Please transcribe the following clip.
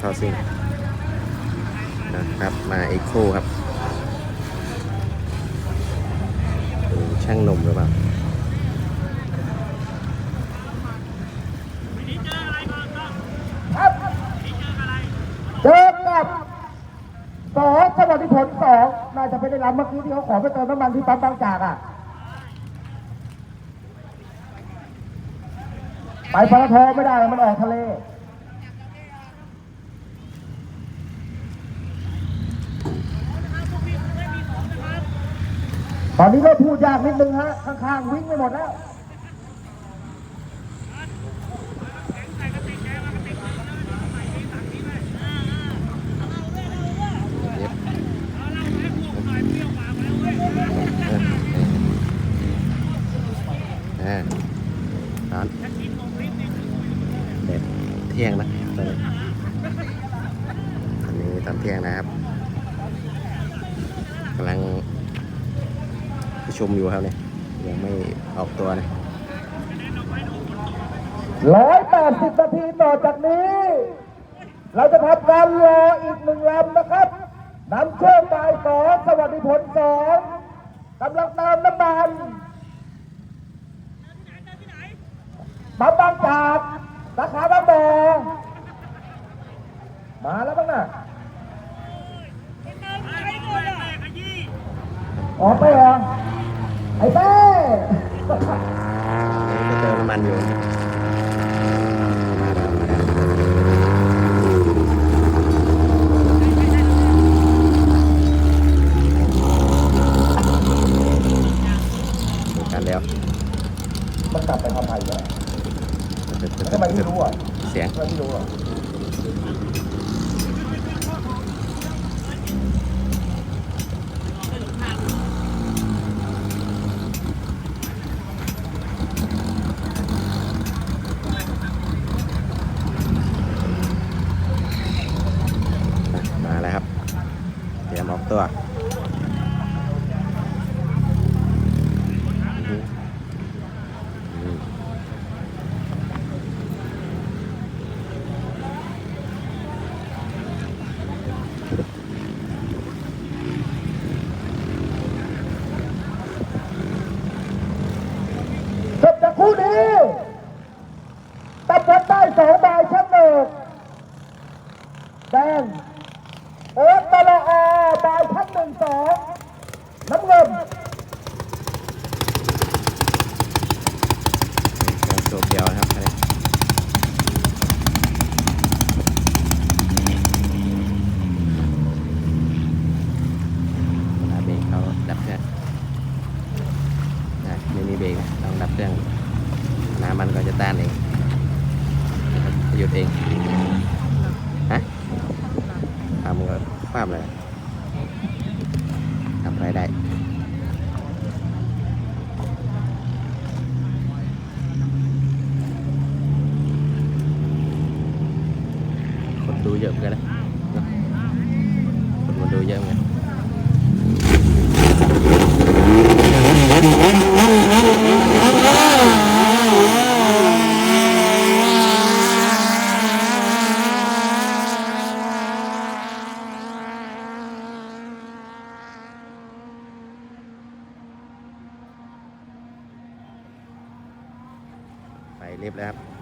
ท่อซิ่งนะครับมาเอ็กโคครับช่างนุ่มหรือเปล่าเจอกับสองสวัสดิผลสองน่าจะเป็นในลำเมื่อกี้ที่เขาขอไปเติมน้ำมันที่ปั๊มบางจากอะ ไปปตทไม่ได้มันออกทะเล ตอนนี้ก็พูดยากนิดนึงฮะ ข้างๆวิ่งไปหมดแล้วเย็บอ่าร้อนเด็ดเที่ยงนะตอนนี้อันนี้ตอนเที่ยงนะครับกำลัง ประชุมอยู่ครับเนี่ยยังไม่ออกตัวนะร้อยแปดสิบนาทีต่อจากนี้ เราจะทำการรออีกหนึ่งลำนะครับนำเชื่อมบ่ายสองสวัสดิผลสองกำลังติมน้ำมันปั๊มบางจากสาขาบางบ่อมาแล้วบ้างนะออกไปเหรอ ไอ้เป้อันนี้ก็เติมน้ำมันอยู่มาแล้วมาแล้วดูกันแล้วมันกลับไปทำไมเนี่ยทำไมไม่รู้อะ เสียง ทำไมไม่รู้อะ มาแล้วครับ เตรียมออกตัวอืมจบจากคู่นี้ตัดพั นได้สองใบแชมป์หนึ่งแดงโอ๊ตตะละอใบายแชมป์หนึ่งสองน้ำเงินแค่สูบเดียวนะครับอันนี้เวลาเบรกเขาดับเครื่องนะไม่มีเบรกนะต้องดับเครื่องน้ำมันก็จะต้านเองนะครับหยุดเองฮะทำก็ภาพเลยทำอะไรได้ เรียบแล้วครับ